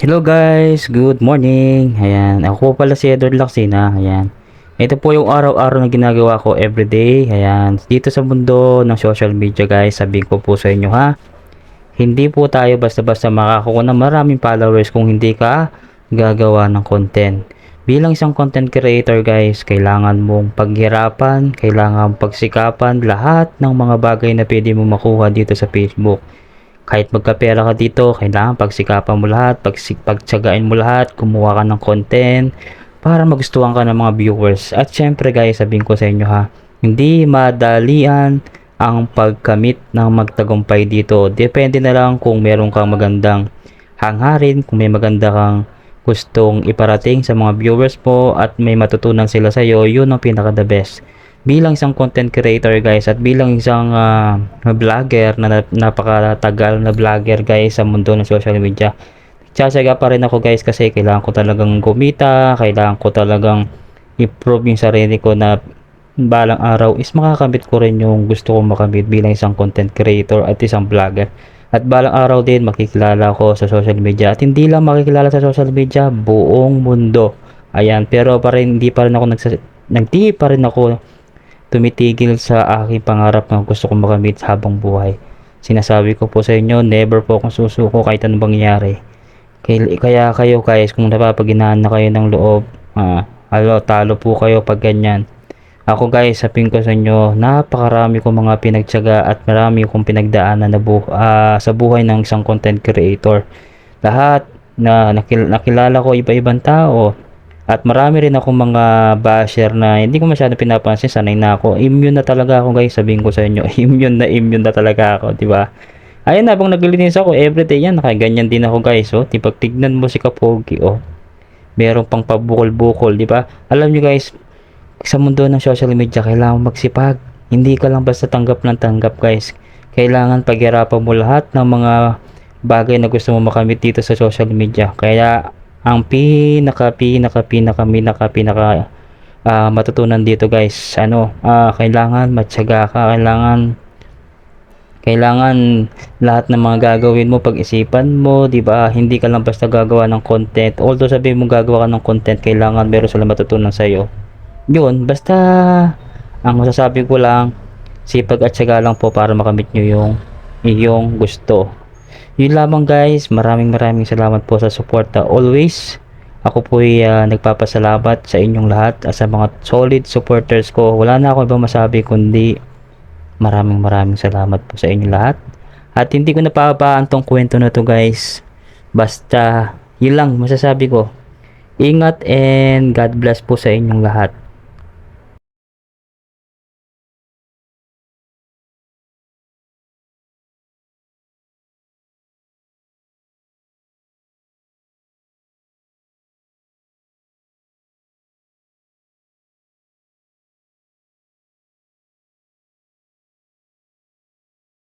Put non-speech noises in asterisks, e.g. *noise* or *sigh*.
Hello guys, good morning. Ayan, ako po pala si Edward Laksina. Ayan. Ito po yung araw-araw na ginagawa ko everyday. Ayan, dito sa mundo ng social media guys, sabihin ko po sa inyo ha. Hindi po tayo basta-basta makakuha ng maraming followers kung hindi ka gagawa ng content. Bilang isang content creator guys, kailangan mong paghirapan, kailangan pagsikapan lahat ng mga bagay na pwede mo makuha dito sa Facebook kahit magkapera ka dito, kailangan pagsikapan mo lahat, pagsik pagtsagain mo lahat, kumuha ka ng content para magustuhan ka ng mga viewers. At syempre guys, sabihin ko sa inyo ha, hindi madalian ang pagkamit ng magtagumpay dito. Depende na lang kung meron kang magandang hangharin, kung may maganda kang gustong iparating sa mga viewers mo at may matutunan sila sa iyo, yun ang pinaka the best bilang isang content creator guys at bilang isang uh, vlogger na napakatagal na vlogger guys sa mundo ng social media. Tsasaga pa rin ako guys kasi kailangan ko talagang gumita kailangan ko talagang improve yung sarili ko na balang araw is makakamit ko rin yung gusto kong makamit bilang isang content creator at isang vlogger. At balang araw din makikilala ko sa social media. At hindi lang makikilala sa social media buong mundo. Ayan pero pa rin hindi pa rin ako nagsas nagdi pa rin ako tumitigil sa aking pangarap na gusto kong makamit habang buhay. Sinasabi ko po sa inyo, never po akong susuko kahit anong mangyari. Kaya kayo guys, kung napapaginahan na kayo ng loob, ah, alo, talo po kayo pag ganyan. Ako guys, sabihin ko sa inyo, napakarami kong mga pinagtyaga at marami kong pinagdaanan na bu uh, sa buhay ng isang content creator. Lahat na nakil nakilala ko iba-ibang tao, at marami rin ako mga basher na hindi ko masyado pinapansin, sanay na ako. Immune na talaga ako guys, sabihin ko sa inyo. *laughs* immune na immune na talaga ako, di ba? Ayun, habang naglilinis ako, everyday yan, nakaganyan din ako guys, oh. Tipag tignan mo si Kapogi, oh. Meron pang pabukol-bukol, di ba? Alam nyo guys, sa mundo ng social media, kailangan magsipag. Hindi ka lang basta tanggap ng tanggap guys. Kailangan paghirapan mo lahat ng mga bagay na gusto mo makamit dito sa social media. Kaya ang pinaka pinaka pinaka pinaka pinaka uh, matutunan dito guys ano uh, kailangan matyaga ka kailangan kailangan lahat ng mga gagawin mo pag-isipan mo di ba? Hindi ka lang basta gagawa ng content. Although sabihin mo gagawa ka ng content kailangan meron sila matutunan sa iyo yun basta ang masasabi ko lang sipag at syaga lang po para makamit nyo yung iyong gusto yun lamang guys, maraming maraming salamat po sa suporta always. Ako po ay uh, nagpapasalamat sa inyong lahat at sa mga solid supporters ko. Wala na ako ibang masabi kundi maraming maraming salamat po sa inyong lahat. At hindi ko napapaan tong kwento na to guys. Basta, yun lang masasabi ko. Ingat and God bless po sa inyong lahat.